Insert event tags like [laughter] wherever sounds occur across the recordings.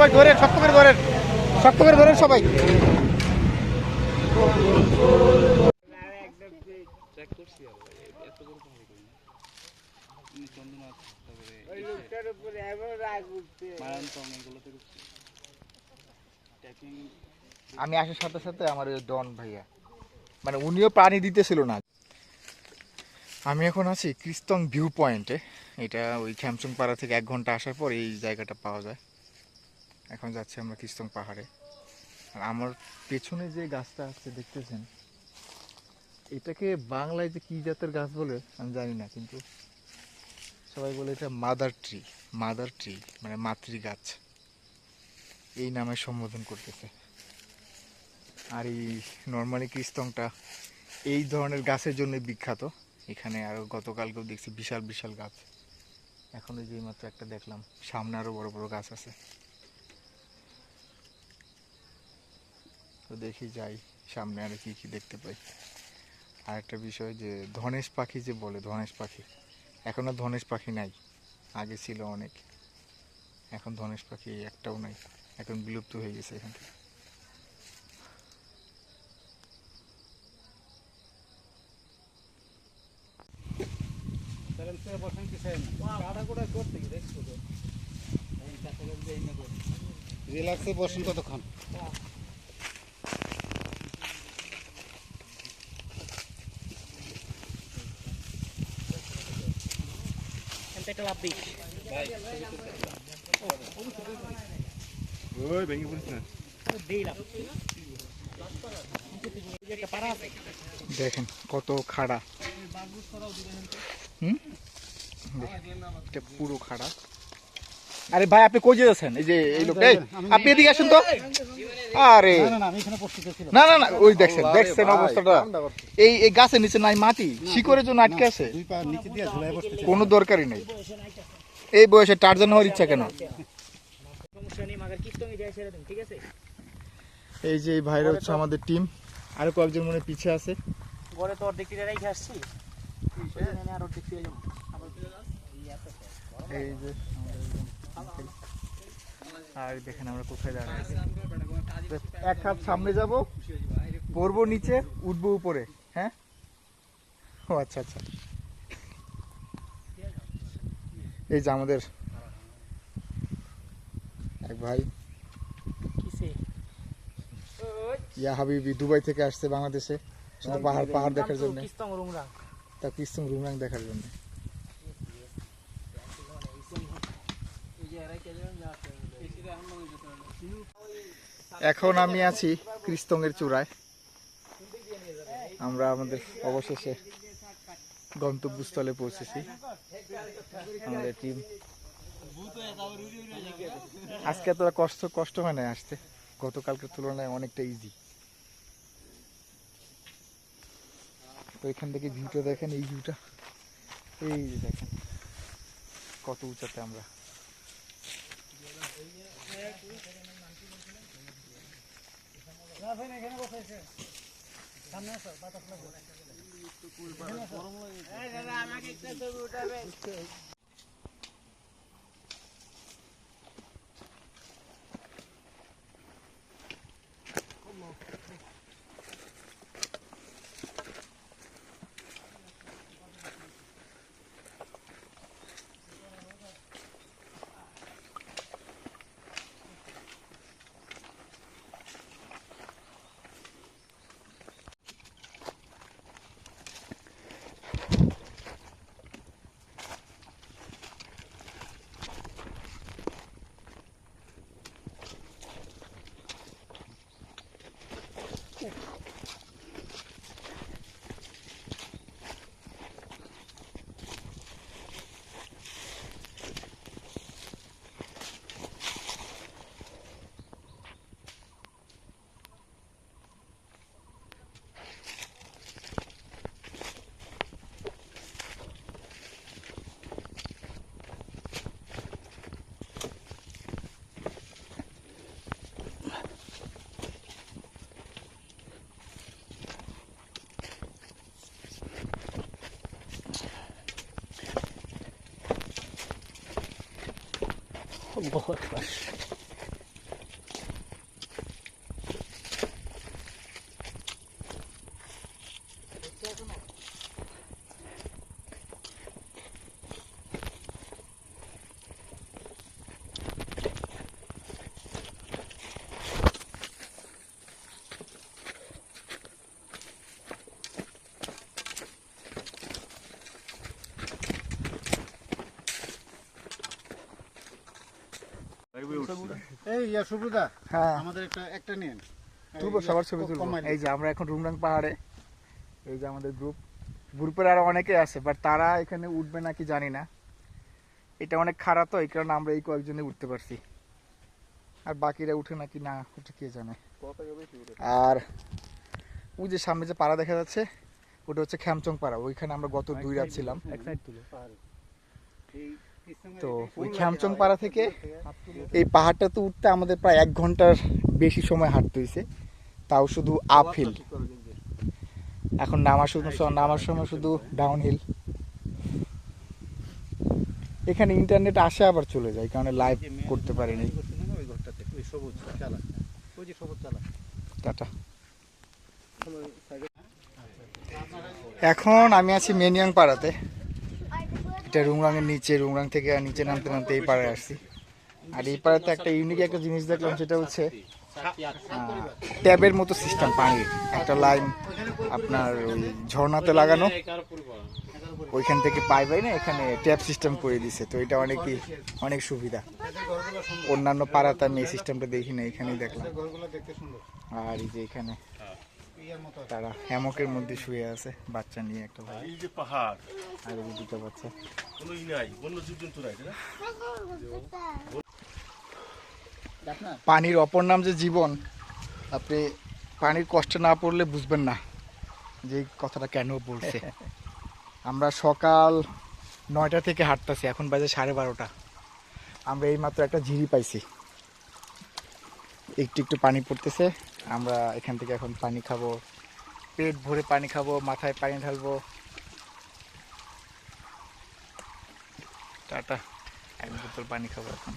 সবাই ধরেন শক্ত করে ধরেন শক্ত করে ধরেন সবাই। আমি আসার সাথে সাথে আমার ডন ভাইয়া মানে উনিও পানি দিতেছিল না। আমি এখন আছি ক্রিস্তং ভিউ পয়েন্টে এটা ওই খ্যামচুং পাড়া থেকে এক ঘণ্টা আসার পর এই জায়গাটা পাওয়া যায়। এখন যাচ্ছি আমরা ক্রিস্তং পাহাড়ে। আর আমার পেছনে যে গাছটা আছে, দেখতেছেন? এটাকে বাংলায় যে কী জাতের গাছ বলে, আমি জানি না, কিন্তু সবাই বলে এটা মাদার ট্রি মাদার ট্রি মানে মাতৃ গাছ। এই নামে সম্বোধন করতেছে। আর এই নর্মালি ক্রিস্তংটা এই ধরনের গাছের জন্য বিখ্যাত। এখানে আরও গতকালকেও দেখছি বিশাল বিশাল গাছ। এখন ওই যে মাত্র একটা দেখলাম, সামনে আরও বড় বড় গাছ আছে। তো দেখি যাই, সামনে আর কি কি দেখতে পাই। আর একটা বিষয় যে, ধনেশ পাখি যে বলে, ধনেশ পাখি। এখন আর ধনেশ পাখি নাই, আগে ছিল অনেক। এখন ধনেশ পাখি একটাও নাই, এখন বিলুপ্ত হয়ে গেছে এখান থেকে। রিল্যাক্সে বসুন কতক্ষণ? ওই ভেঙে পড়িস না দেখেন কত খাড়া। হুম? এটা পুরো খাড়া। আরে ভাই আপনি কই যাচ্ছেন? এই যে এই লোকটা এই, আপনি এদিকে আসেন তো। আরে। না না না না। না ওই দেখছেন দেখছেন অবস্থাটা। এই এই গাছের নিচে নাই মাটি শিকড়ের জন্য আটকে আছে। কোনো দরকারই নেই। এই বয়সে টার্জান হওয়ার ইচ্ছা কেন? এই যে এই ভাইরা হচ্ছে আমাদের টিম। আরও কয়েকজন মনে পিছে আছে। গড়ে তো অর্ধেক টিরে রেখে আসছি। আর অর্ধেক এই যে আর দেখেন আমরা কোথায় আছি। এক হাত সামনে যাব পড়ব নিচে উঠবো উপরে হ্যাঁ? ও আচ্ছা আচ্ছা। এই যে আমাদের এক ভাই। ইয়া হাবিবি দুবাই থেকে আসছে বাংলাদেশে শুধু পাহাড় পাহাড় দেখার জন্য। তা কিস্তুম রুমরাং দেখার জন্য। এখন আমি আছি ক্রিস্তঙ্গের চূড়ায়। আমরা আমাদের অবশেষে গন্তব্যস্থলে পৌঁছেছি। আমাদের টিম আজকে এতটা কষ্ট কষ্ট হয় না আসতে। গতকালকের তুলনায় অনেকটা ইজি তো এখান থেকে ভিউটা দেখেন, এই ভিউটা এই দেখেন, কত উঁচাতে আমরা। আমাকে একটা ছবি উঠাবে। 我会喝 ইয়া সুব্রদা হ্যাঁ। আমাদের একটা একটা নেন তুলবো সবার ছবি তুলবো। এই যে আমরা এখন রুমরাং পাহাড়ে এই যে আমাদের গ্রুপ গ্রুপের আরও অনেকে আছে বাট তারা এখানে উঠবে নাকি জানি না। এটা অনেক খারাপ তো এই কারণে আমরা এই কয়েকজনে উঠতে পারছি। আর বাকিরা উঠে নাকি না উঠে কে জানে। আর ওই যে সামনে যে পাড়া দেখা যাচ্ছে ওটা হচ্ছে খ্যামচং পাড়া ওইখানে আমরা গত দুই রাত ছিলাম। এক সাইড তুলো কৃষ্ণগঞ্জের তো ওই খ্যামচং পাড়া থেকে এই পাহাড়টা তো উঠতে আমাদের প্রায় এক ঘণ্টার বেশি সময় হাঁটতে হয়েছে তাও শুধু আপ হিল ঠিক করে দিন যে। এখন নামার শুধু নামার সময় শুধু ডাউন হিল এখানে ইন্টারনেট আসে আবার চলে যায় কারণে লাইভ করতে পারিনি। টাটা। এখন আমি আছি মেনিয়াং পাড়াতে। এটা রুংরাংয়ের নিচে, রুংরাং থেকে নিচে নামতে নামতে এই পাড়ায় আসছি। আর এই পাড়াতে একটা ইউনিক একটা জিনিস দেখলাম, সেটা হচ্ছে ট্যাবের মতো সিস্টেম পানির। একটা লাইন আপনার ওই ঝর্ণাতে লাগানো, ওইখান থেকে পাই পাই না এখানে ট্যাপ সিস্টেম করে দিছে। তো এটা অনেকই অনেক সুবিধা। অন্যান্য পাড়াতে আমি এই সিস্টেমটা দেখি না এখানেই দেখলাম। আর এই যে এখানে তারা হ্যামকের মধ্যে শুয়ে আছে বাচ্চা নিয়ে একটা ভাই। এই যে পাহাড়। আর এই দুটো বাচ্চা। কোনো ই নাই বন্য জীবজন্তু নাই না? পানির অপর নাম যে জীবন আপনি পানির কষ্ট না পড়লে বুঝবেন না যে কথাটা কেন বলছে। [laughs] আমরা সকাল নয়টা থেকে হাঁটতেছি এখন বাজে সাড়ে বারোটা। আমরা এইমাত্র একটা ঝিরি পাইছি। একটু একটু পানি পড়তেছে আমরা এখান থেকে এখন পানি খাব। পেট ভরে পানি খাব মাথায় পানি ঢালবো। টাটা। এক বোতল পানি খাব এখন।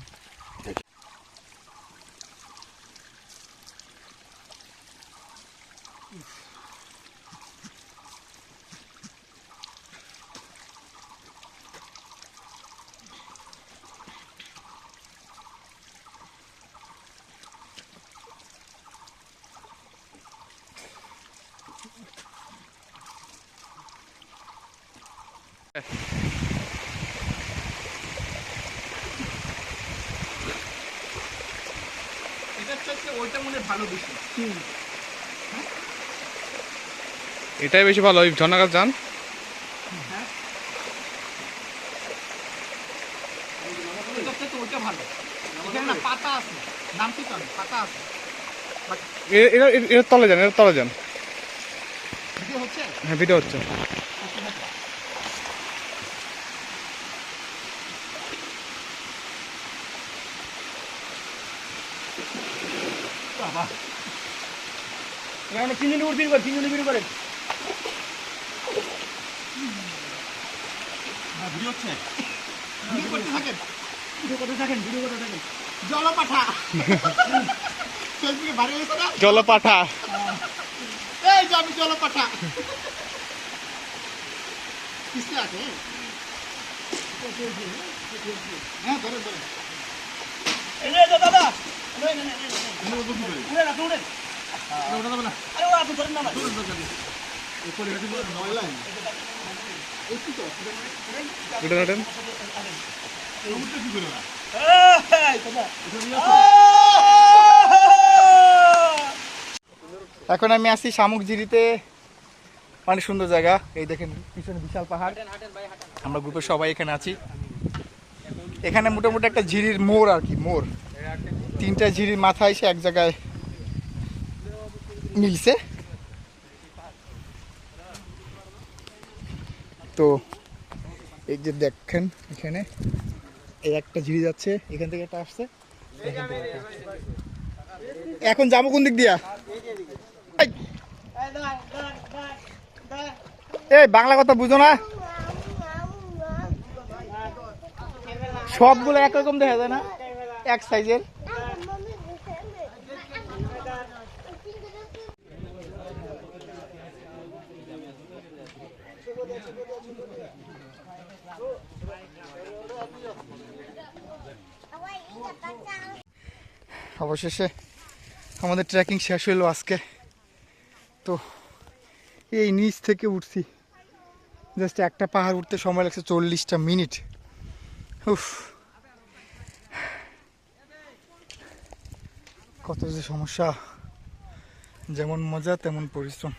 [laughs] এটাই বেশি ভালো। ওই ঝর্ণাকাল যান। এটা হচ্ছে ওইটা ভালো। এখানে না পাতা আছে। নাম কি জানো? পাতা আছে। এ- এরা এর- এর তলে যান এর তলে যান। হ্যাঁ ভিডিও হচ্ছে। এখানে তিনজনে উঠবি করে তিনজনে বিড়ি করে ভিডিও হচ্ছে। ভিডিও করতে থাকেন। ভিডিও করতে থাকেন ভিডিও করতে থাকেন। জলপাঠা। ফেসবুকে ভালো হয়েছে না? জলপাঠা। এই যে আমি জলপাঠা। কিসে আছে? হ্যাঁ ধরে ধরে দাদা। এখন আমি আসি শামুকঝিরিতে মানে সুন্দর জায়গা। এই দেখেন পিছনে বিশাল পাহাড়। আমরা গ্রুপের সবাই এখানে আছি। এখানে মোটামুটি একটা ঝিরির মোড় আর কি মোড়। তিনটা ঝিরির মাথা এসে এক জায়গায় মিলছে। তো এই যে দেখেন এখানে, এই একটা ঝিরি যাচ্ছে, এখান থেকে একটা আসছে। এখান যাব কোন দিক দিয়া! এই। বাংলা কথা বুঝো না। সবগুলো একরকম দেখা যায় না, এক সাইজের অবশেষে আমাদের ট্রেকিং শেষ হলো আজকে। তো এই নিচ থেকে উঠছি। জাস্ট একটা পাহাড় উঠতে সময় লাগছে চল্লিশটা মিনিট। উফ। কত যে সমস্যা। যেমন মজা, তেমন পরিশ্রম।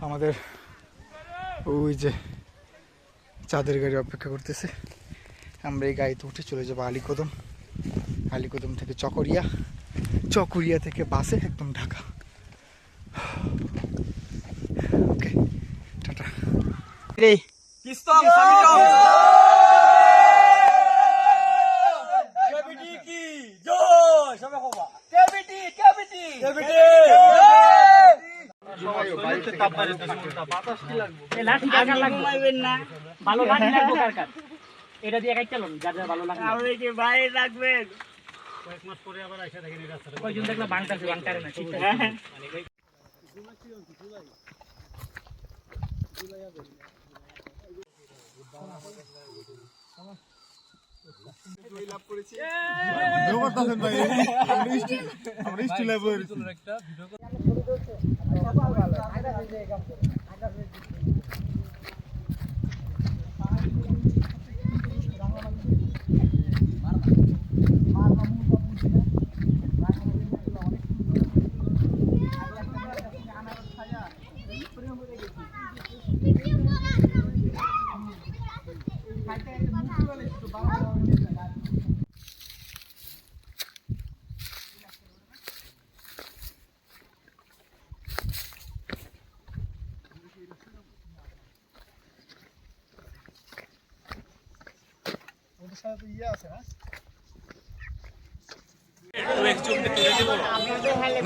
আমাদের ওই যে চাঁদের গাড়ি অপেক্ষা করতেছে। আমরা এই গাড়িতে উঠে চলে যাব আলীকদম। আলীকদম থেকে চকরিয়া। চকরিয়া থেকে বাসে একদম ঢাকা। ওকে টাটা। ভালো লাঠি লাগবে কার কার? এটা দিয়ে একাই চালুন যার যার ভালো লাগবে। আপনি কি বাইরে রাখবেন কয়জন দেখলে? বাংটাছে বাংটারে না ঠিক আছে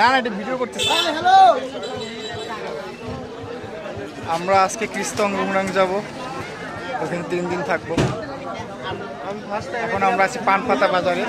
না না আমরা আজকে ক্রিস্তং রুমরাং যাব। ওখানে তিন দিন থাকব। এখন আমরা আছি পানপাতা বাজারে।